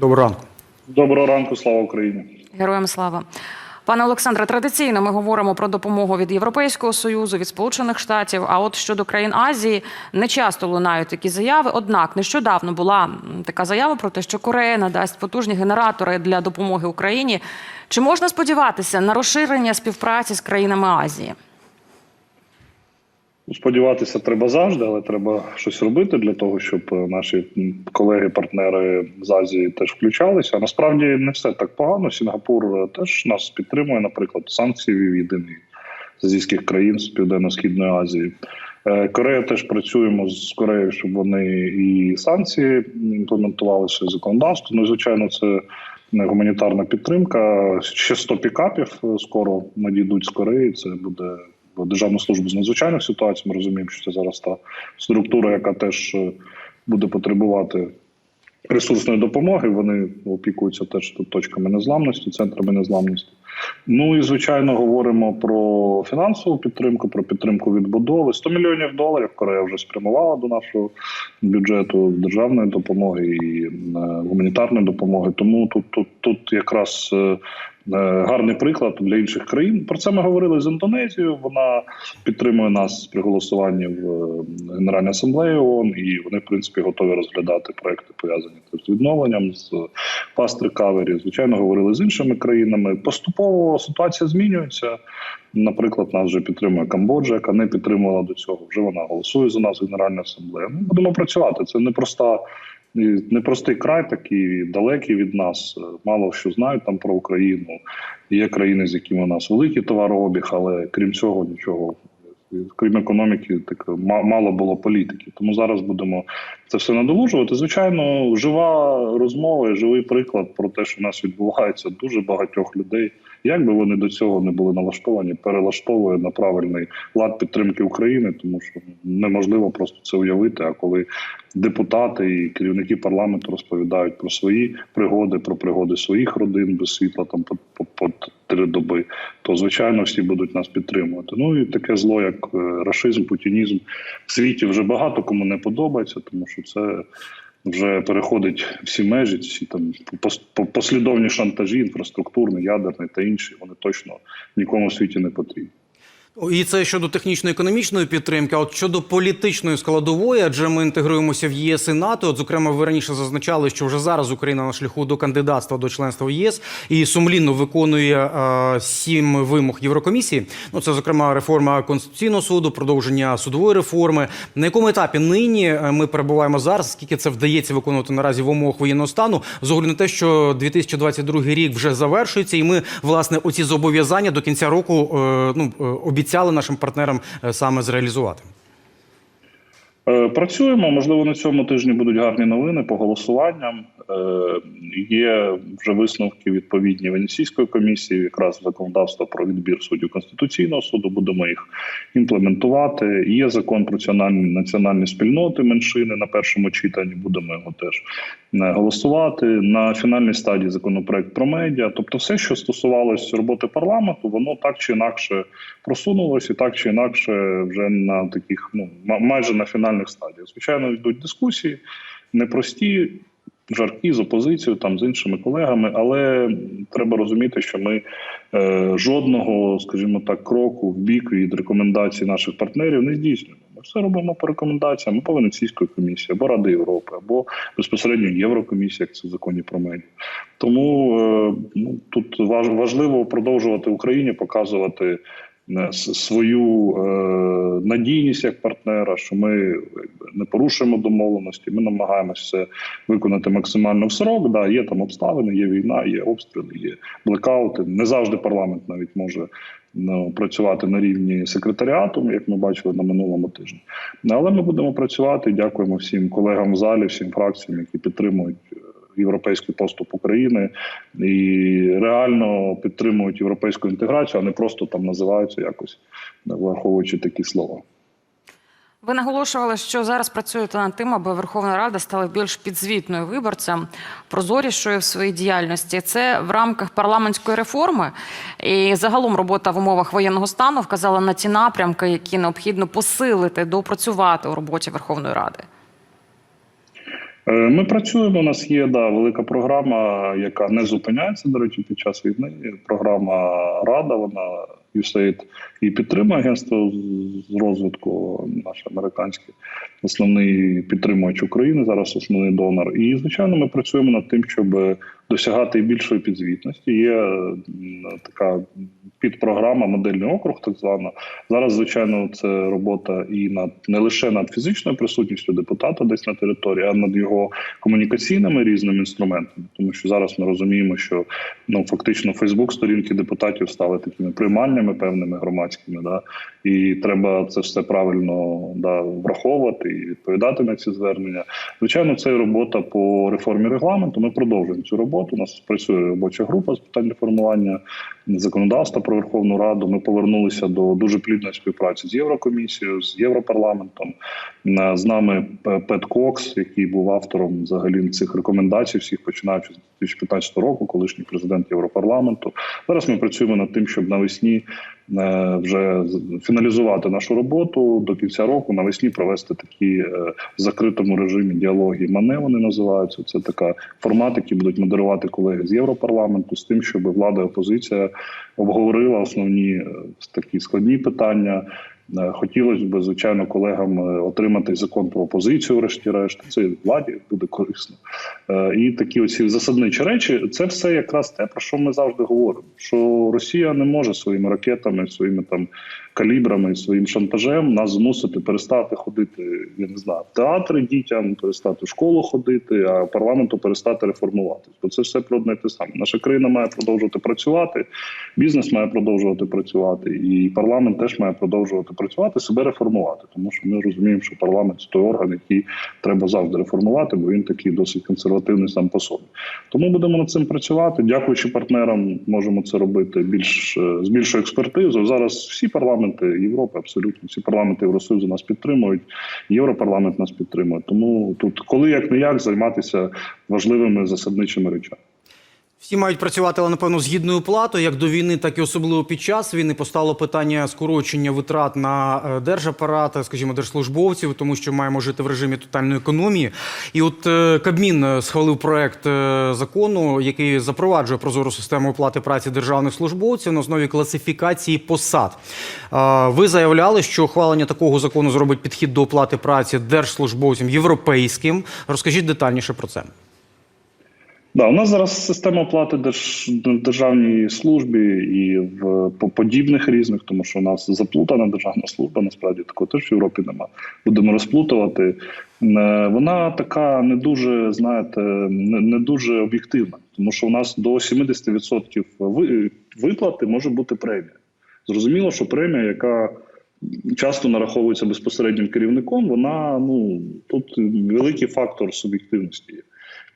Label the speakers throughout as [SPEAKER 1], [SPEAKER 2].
[SPEAKER 1] Доброго ранку.
[SPEAKER 2] Доброго ранку, слава Україні.
[SPEAKER 3] Героям слава. Пане Олександре, традиційно ми говоримо про допомогу від Європейського союзу, від Сполучених Штатів. А от щодо країн Азії не часто лунають такі заяви. Однак нещодавно була така заява про те, що Корея надасть потужні генератори для допомоги Україні. Чи можна сподіватися на розширення співпраці з країнами Азії?
[SPEAKER 2] Сподіватися треба завжди, але треба щось робити для того, щоб е, наші колеги-партнери з Азії теж включалися. Насправді не все так погано. Сінгапур е, теж нас підтримує, наприклад, санкції ввів єдиний з азійських країн з південно-східної Азії. Е, Корея теж працюємо з Кореєю, щоб вони і санкції імплементували своє законодавство. Ну, звичайно, це гуманітарна підтримка. Ще 100 пікапів скоро надійдуть з Кореї. Це буде в Державну службу з надзвичайних ситуацій. Ми розуміємо, що це зараз та структура, яка теж е, буде потребувати ресурсної допомоги. Вони опікуються теж точками незламності, центрами незламності. Ну і звичайно говоримо про фінансову підтримку, про підтримку відбудови. 100 мільйонів доларів Корея вже спрямувала до нашого бюджету державної допомоги і е, гуманітарної допомоги. Тому тут, тут, тут якраз. е, Е, гарний приклад для інших країн. Про це ми говорили з Індонезією. Вона підтримує нас при голосуванні в Генеральній асамблеї ООН, і вони, в принципі, готові розглядати проекти пов'язані з відновленням з Fast Recovery. Звичайно, говорили з іншими країнами. Поступово ситуація змінюється. Наприклад, нас вже підтримує Камбоджа, яка не підтримувала до цього. Вже вона голосує за нас в Генеральній асамблеї. Ми будемо працювати. Це непроста непростий край, такий далекий від нас. Мало що знають там про Україну. Є країни, з якими у нас великий товарообіг, але крім цього нічого. Крім економіки, так ма- мало було політики. Тому зараз будемо це все надолужувати. Звичайно, жива розмова, і живий приклад про те, що у нас відбувається дуже багатьох людей. Як би вони до цього не були налаштовані, перелаштовує на правильний лад підтримки України, тому що неможливо просто це уявити. А коли депутати і керівники парламенту розповідають про свої пригоди, про пригоди своїх родин без світла там по, по, по три доби, то звичайно всі будуть нас підтримувати. Ну і таке зло, як е, рашизм, путінізм в світі вже багато кому не подобається, тому що це. Вже переходить всі межі, всі там по- послідовні шантажі, інфраструктурний, ядерний та інші. Вони точно нікому в світі не потрібні.
[SPEAKER 1] І це щодо технічно-економічної підтримки. А от щодо політичної складової, адже ми інтегруємося в ЄС і НАТО. От, зокрема, ви раніше зазначали, що вже зараз Україна на шляху до кандидатства до членства в ЄС і сумлінно виконує е, сім вимог Єврокомісії. Ну це зокрема реформа конституційного суду, продовження судової реформи. На якому етапі нині е, ми перебуваємо зараз? Скільки це вдається виконувати наразі в умовах воєнного стану? З огляду на те, що 2022 рік вже завершується, і ми власне оці зобов'язання до кінця року е, ну е, обіцяли нашим партнерам е, саме зреалізувати.
[SPEAKER 2] Е, Працюємо. Можливо, на цьому тижні будуть гарні новини по голосуванням. Е, Є вже висновки відповідні Венеційської комісії, якраз законодавство про відбір суддів конституційного суду. Будемо їх імплементувати. Є закон про національні спільноти меншини на першому читанні. Будемо його теж е, голосувати. На фінальній стадії законопроект про медіа. Тобто, все, що стосувалось роботи парламенту, воно так чи інакше просунулося, і так чи інакше, вже на таких ну ма- майже на фінальних стадіях. Звичайно, йдуть дискусії непрості. Жаркі з опозицією, там з іншими колегами, але треба розуміти, що ми е, жодного, скажімо так, кроку в бік від рекомендацій наших партнерів не здійснюємо. Ми все робимо по рекомендаціям або Венеційської комісії, або Ради Європи, або безпосередньо Єврокомісія, як це в законі про медіа. Тому е, ну, тут важ- важливо продовжувати Україні показувати свою е, надійність як партнера, що ми не порушуємо домовленості. Ми намагаємося це виконати максимально в срок. Да, є там обставини, є війна, є обстріли, є блекаути. Не завжди парламент навіть може ну, працювати на рівні секретаріату, як ми бачили на минулому тижні. Але ми будемо працювати. Дякуємо всім колегам в залі, всім фракціям, які підтримують. Європейський поступ України і реально підтримують європейську інтеграцію, а не просто там називаються якось враховуючи такі слова.
[SPEAKER 3] Ви наголошували, що зараз працюєте над тим, аби Верховна Рада стала більш підзвітною виборцям, прозорішою в своїй діяльності. Це в рамках парламентської реформи і загалом робота в умовах воєнного стану вказала на ті напрямки, які необхідно посилити, допрацювати у роботі Верховної Ради.
[SPEAKER 2] Е, Ми працюємо. У нас є да, велика програма, яка не зупиняється, до речі, під час війни. Програма Рада, вона USAID і підтримує агентство з розвитку, наш американський основний підтримувач України, зараз основний донор. І звичайно, ми працюємо над тим, щоб досягати більшої підзвітності. Є така підпрограма, модельний округ, так звана. Зараз, звичайно, це робота і над не лише над фізичною присутністю депутата десь на території, а над його комунікаційними різними інструментами. Тому що зараз ми розуміємо, що ну фактично Фейсбук сторінки депутатів стали такими приймальнями певними громадськими. Да? І треба це все правильно да, враховувати і відповідати на ці звернення. Звичайно, це робота по реформі регламенту. Ми продовжуємо цю роботу. У нас працює робоча група з питань реформування законодавства про Верховну Раду. Ми повернулися до дуже плідної співпраці з Єврокомісією, з Європарламентом. Е, З нами Пет Кокс, який був автором взагалі цих рекомендацій, всіх починаючи з 2015 року, колишній президент Європарламенту. Зараз ми працюємо над тим, щоб навесні вже фіналізувати нашу роботу до кінця року. Навесні провести такі е, в закритому режимі діалоги. Мане вони називаються. Це така формат, який будуть модерувати колеги з Європарламенту, з тим, щоб влада і опозиція обговорила основні е, такі складні питання. Е, Хотілося б, звичайно, колегам е, отримати закон про опозицію, врешті-решт. Це владі буде корисно. Е, І такі оці засадничі речі, це все якраз те, про що ми завжди говоримо: що Росія не може своїми ракетами, своїми там калібрами, своїм шантажем нас змусити перестати ходити. Я не знаю, в театри дітям, перестати в школу ходити, а парламенту перестати реформуватись. Бо це все про одне те саме. Наша країна має продовжувати працювати, бізнес має продовжувати працювати, і парламент теж має продовжувати працювати, себе реформувати. Тому що ми розуміємо, що парламент це той орган, який треба завжди реформувати, бо він такий досить консервативний сам по собі. Тому будемо над цим працювати. Дякуючи партнерам, можемо це робити більш е, з більшою експертизою. Зараз всі парламенти Європи, абсолютно всі парламенти Євросоюзу нас підтримують. Європарламент нас підтримує. Тому тут, коли як не як, займатися важливими засадничими речами.
[SPEAKER 1] Всі мають працювати, але напевно з гідною платою, як до війни, так і особливо під час війни. Постало питання скорочення витрат на е, держапарат, скажімо, держслужбовців, тому що маємо жити в режимі тотальної економії. І от е, Кабмін е, схвалив проект закону, який запроваджує прозору систему оплати праці державних службовців на основі класифікації посад. Ви заявляли, що ухвалення такого закону зробить підхід до оплати праці держслужбовцям європейським. Розкажіть детальніше про це.
[SPEAKER 2] Да, у нас зараз система оплати держ, державній службі і в подібних різних, тому що у нас заплутана державна служба. Насправді такого теж в Європі нема. Будемо розплутувати. Е, Вона така не дуже, знаєте, не, дуже об'єктивна, тому що у нас до 70% ви- виплати може бути премія. Зрозуміло, що премія, яка часто нараховується безпосереднім керівником, вона ну тут великий фактор суб'єктивності є.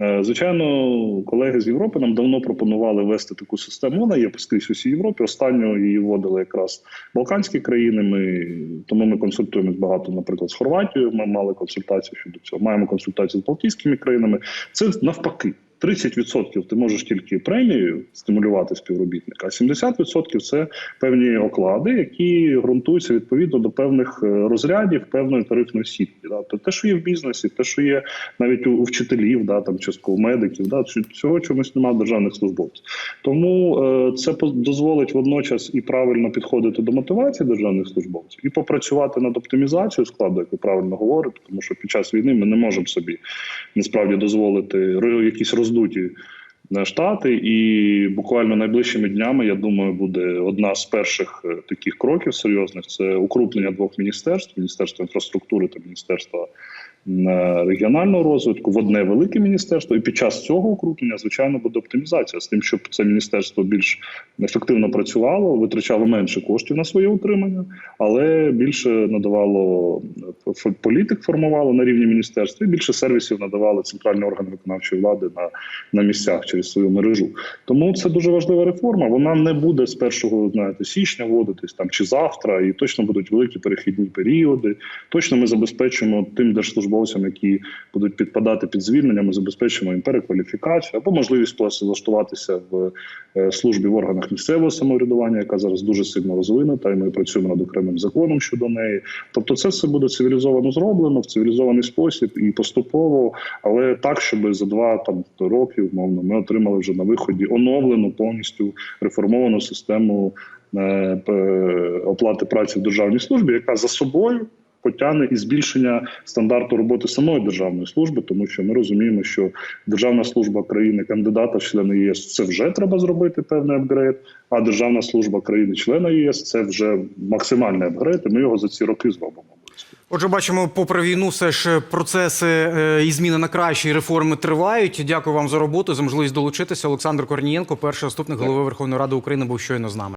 [SPEAKER 2] Е, Звичайно, колеги з Європи нам давно пропонували ввести таку систему. Вона є скрізь усій Європі. Останньо її вводили якраз Балканські країни. Ми тому ми консультуємось багато, наприклад, з Хорватією. Ми мали консультації щодо цього. Маємо консультації з Балтійськими країнами. Це навпаки. 30% ти можеш тільки премією стимулювати співробітника, а 70% це певні оклади, які ґрунтуються відповідно до певних е, розрядів, певної тарифної сітки. Да? Тобто те, що є в бізнесі, те, що є навіть у, у вчителів, да, там частково медиків, да, ць- цього чомусь немає державних службовців. Тому е, це дозволить водночас і правильно підходити до мотивації державних службовців, і попрацювати над оптимізацією складу, як ви правильно говорите, тому що під час війни ми не можемо собі насправді дозволити якісь роздуті штати, і буквально найближчими днями, я думаю, буде одна з перших е, таких кроків серйозних. Це укрупнення двох міністерств: міністерства інфраструктури та міністерства регіонального розвитку в одне велике міністерство. І під час цього укрупнення, звичайно, буде оптимізація з тим, щоб це міністерство більш ефективно працювало, витрачало менше коштів на своє утримання, але більше надавало політик, формувало на рівні міністерства, і більше сервісів надавали центральні органи виконавчої влади на, на місцях через свою мережу. Тому це дуже важлива реформа. Вона не буде з 1 знаєте, січня вводитись там чи завтра, і точно будуть великі перехідні періоди. Точно ми забезпечимо тим держслужбовцям, військовослужбовцям, які будуть підпадати під звільнення, ми забезпечимо їм перекваліфікацію або можливість влаштуватися в е, службі в органах місцевого самоврядування, яка зараз дуже сильно розвинута, і ми працюємо над окремим законом щодо неї. Тобто, це все буде цивілізовано зроблено в цивілізований спосіб і поступово, але так, щоб за два там роки, умовно, ми отримали вже на виході оновлену повністю реформовану систему е, оплати праці в державній службі, яка за собою. Потягне і збільшення стандарту роботи самої державної служби, тому що ми розуміємо, що державна служба країни кандидата в члени ЄС це вже треба зробити певний апгрейд. А державна служба країни-члена ЄС це вже максимальний апгрейд. і Ми його за ці роки зробимо.
[SPEAKER 1] Отже, бачимо, попри війну, все ж процеси е, і зміни на кращі і реформи тривають. Дякую вам за роботу за можливість долучитися. Олександр Корнієнко, перший заступник голови Верховної Ради України, був щойно з нами.